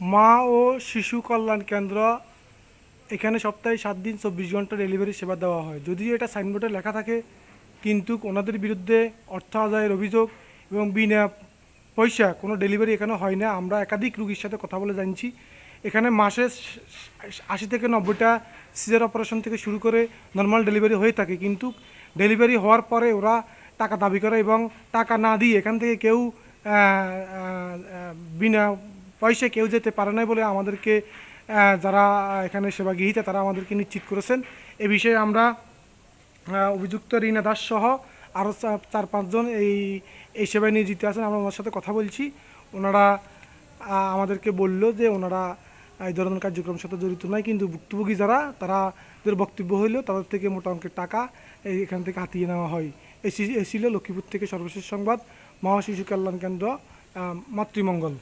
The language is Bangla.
মা ও শিশু কল্যাণ কেন্দ্র, এখানে সপ্তাহে সাত দিন চব্বিশ ঘণ্টা ডেলিভারি সেবা দেওয়া হয়। যদিও এটা সাইনবোর্ডে লেখা থাকে, কিন্তু ওনাদের বিরুদ্ধে অর্থ আদায়ের অভিযোগ এবং বিনা পয়সা কোনো ডেলিভারি এখানে হয় না। আমরা একাধিক রুগীর সাথে কথা বলে জানছি। এখানে মাসে আশি থেকে নব্বইটা সিজার অপারেশন থেকে শুরু করে নর্মাল ডেলিভারি হয়ে থাকে, কিন্তু ডেলিভারি হওয়ার পরে ওরা টাকা দাবি করে এবং টাকা না দিয়ে এখান থেকে কেউ বিনা পয়সা কেউ যেতে পারে না বলে আমাদেরকে যারা এখানে সেবা গৃহীতা তারা আমাদেরকে নিশ্চিত করেছেন। এ বিষয়ে আমরা অভিযুক্ত রিনা দাস সহ আরও চার পাঁচজন এই এই সেবায় নিয়োজিত আছেন। আমরা ওনার সাথে কথা বলছি। ওনারা আমাদেরকে বলল যে ওনারা এই ধরনের কার্যক্রমের সাথে জড়িত নয়, কিন্তু ভুক্তভোগী যারা, তারা তাদের বক্তব্য হইল, তাদের থেকে মোটা অঙ্কের টাকা এখান থেকে হাতিয়ে নেওয়া হয়। এই ছিল লক্ষ্মীপুর থেকে সর্বশেষ সংবাদ, মহাশিশু কল্যাণ কেন্দ্র মাতৃমঙ্গল।